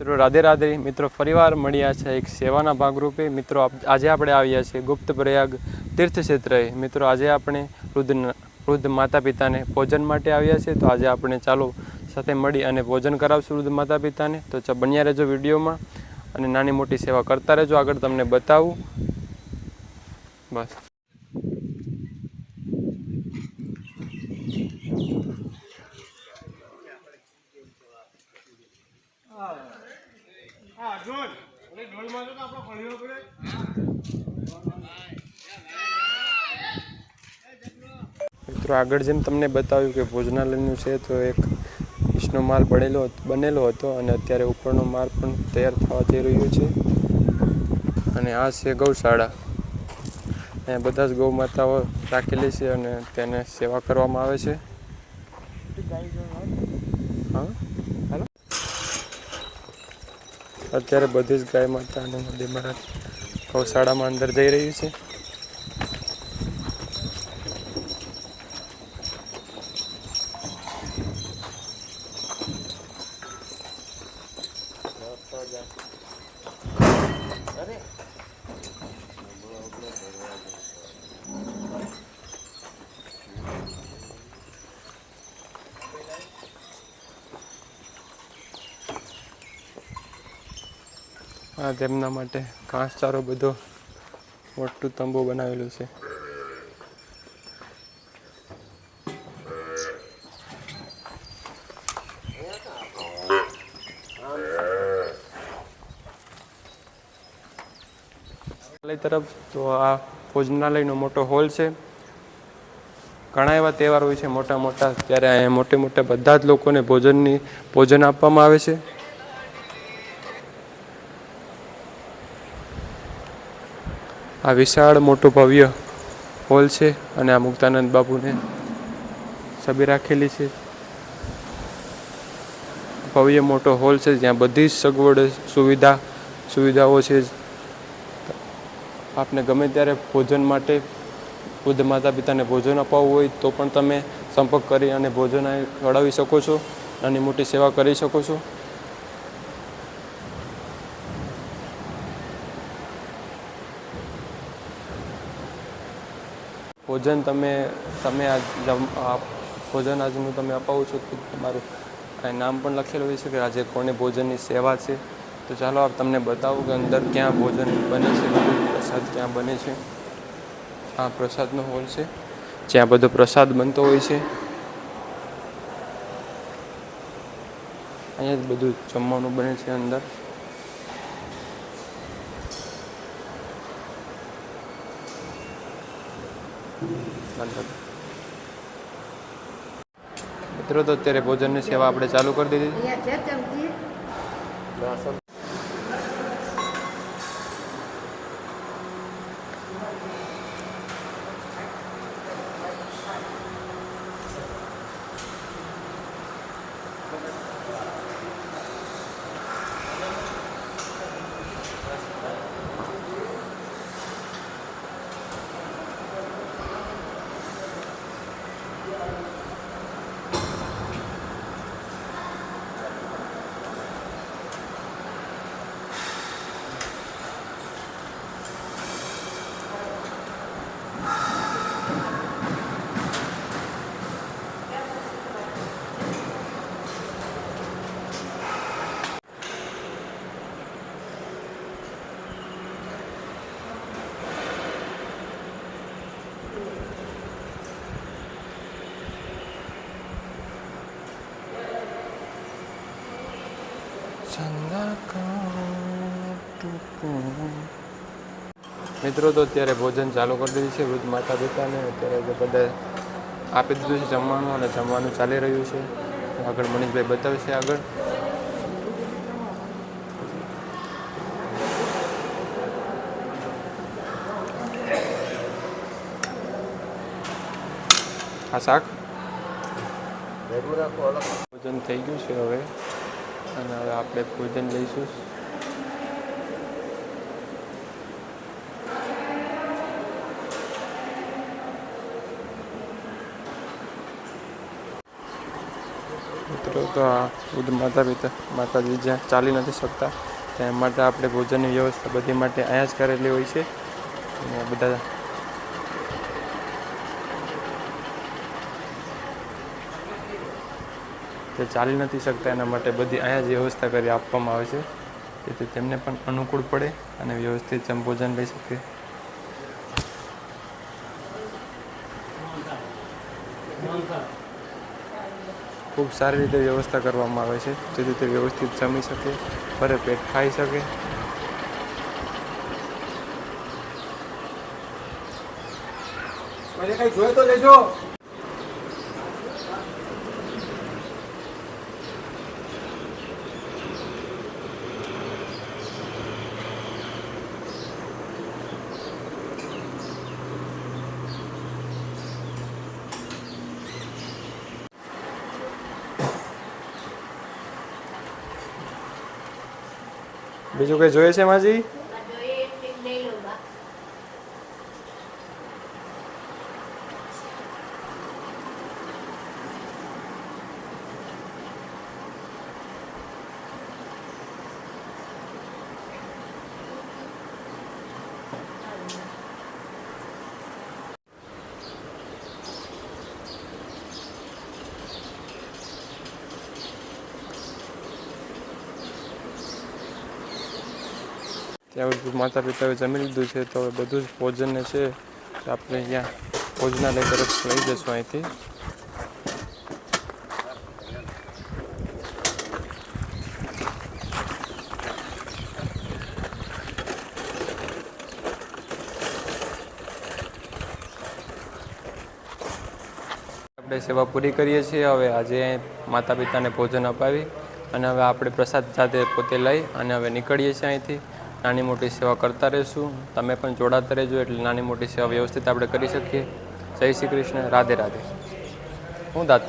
મિત્રો, રાધે રાધે. મિત્રો, ફરીવાર મળ્યા છે એક સેવાના ભાગરૂપે. મિત્રો આજે આપણે આવ્યા છીએ ગુપ્ત પ્રયાગ તીર્થક્ષેત્રએ મિત્રો, આજે આપણે વૃદ્ધ વૃદ્ધ માતા પિતાને ભોજન માટે આવ્યા છે તો આજે આપણે ચાલો સાથે મળી અને ભોજન કરાવશું વૃદ્ધ માતા પિતાને તો ચ- બન્યા રહેજો વિડીયોમાં અને નાની મોટી સેવા કરતા રહેજો. આગળ તમને બતાવું. બસ. મિત્રો, આગળ જેમ તમને બતાવ્યું કે ભોજનાલયનું છે, તો એક ઈસનો માલ બનેલો બનેલો હતો અને અત્યારે ઉપરનો માલ પણ તૈયાર થવા જઈ રહ્યો છે. અને આ છે ગૌશાળા. અહીંયા બધા જ ગૌ માતાઓ રાખેલી છે અને તેને સેવા કરવામાં આવે છે. હા? અત્યારે બધી જ ગાય માતા અને નદી મહારાજ ગૌશાળામાં અંદર જઈ રહી છે. આ તેમના માટે ઘાસચારો બધો મોટું તંબુ બનાવેલું છે. તરફ તો આ ભોજનાલયનો મોટો હોલ છે. ઘણા એવા તહેવાર હોય છે મોટા મોટા ત્યારે અહીંયા મોટે મોટા બધા જ લોકોને ભોજનની, ભોજન આપવામાં આવે છે. આ વિશાળ મોટું ભવ્ય હોલ છે અને આ મુક્તાનંદ બાપુને છબી રાખેલી છે. ભવ્ય મોટો હોલ છે જ્યાં બધી જ સગવડ, સુવિધા, સુવિધાઓ છે. આપને ગમે ત્યારે ભોજન માટે બુદ્ધ માતા પિતાને ભોજન અપાવવું હોય તો પણ તમે સંપર્ક કરી અને ભોજન ખવડાવી શકો છો નાની મોટી સેવા કરી શકો છો. ભોજન તમે તમે આ ભોજન આજનું તમે અપાવો છો તો તમારું કાંઈ નામ પણ લખેલું હોય છે કે આજે કોને ભોજનની સેવા છે. તો ચાલો આપ તમને બતાવું કે અંદર ક્યાં ભોજન બને છે પ્રસાદ ક્યાં બને છે. આ પ્રસાદનો હોલ છે, જ્યાં બધો પ્રસાદ બનતો હોય છે. અહીંયા જ બધું જમવાનું બને છે અંદર. અંદર મિત્રો તો અત્યારે ભોજનની સેવા આપણે ચાલુ કરી દીધી. મિત્રો તો અત્યારે ભોજન ચાલુ કરી દીધું છે વૃદ્ધ માતા પિતાને. અત્યારે જે બધા આપી દીધું છે જમવાનું અને જમવાનું ચાલી રહ્યું છે. આગળ મનીષભાઈ બતાવશે આગળ. આ શાક? ભોજન થઈ ગયું છે હવે. અને હવે આપણે ભોજન લઈશું. મિત્રો, તો આ વૃદ્ધ માતા પિતા, માતાજી જ્યાં ચાલી નથી શકતા, ત્યાં માટે આપણે ભોજનની વ્યવસ્થા બધી માટે અહીંયા જ કરેલી હોય છે. અને બધા તે ચાલી નથી શકતા એના માટે બધી અહીંયા જ વ્યવસ્થા કરી આપવામાં આવે છે, જેથી તેમને પણ અનુકૂળ પડે અને વ્યવસ્થિત ભોજન લઈ શકે. ખૂબ સારી રીતે વ્યવસ્થા કરવામાં આવે છે, જેથી તે વ્યવસ્થિત જમી શકે ભરે પેટ ખાઈ શકે. જોઈએ તો લેજો. બીજું કંઈ જોઈએ છે માજી? ત્યાં બધું માતા પિતાએ જમી લીધું છે, તો હવે બધું જ ભોજનને છે આપણે અહીંયા ભોજનાલય તરફ લઈ જશું અહીંથી. આપણે સેવા પૂરી કરીએ છીએ, હવે આજે માતા પિતાને ભોજન અપાવી અને હવે આપણે પ્રસાદ સાથે પોતે લઈ અને હવે નીકળીએ છીએ અહીંથી. નાની મોટી સેવા કરતા રહીશું. તમે પણ જોડાતા રહેજો એટલે નાની મોટી સેવા વ્યવસ્થિત આપણે કરી શકીએ. જય શ્રી કૃષ્ણ. રાધે રાધે. હું દાંત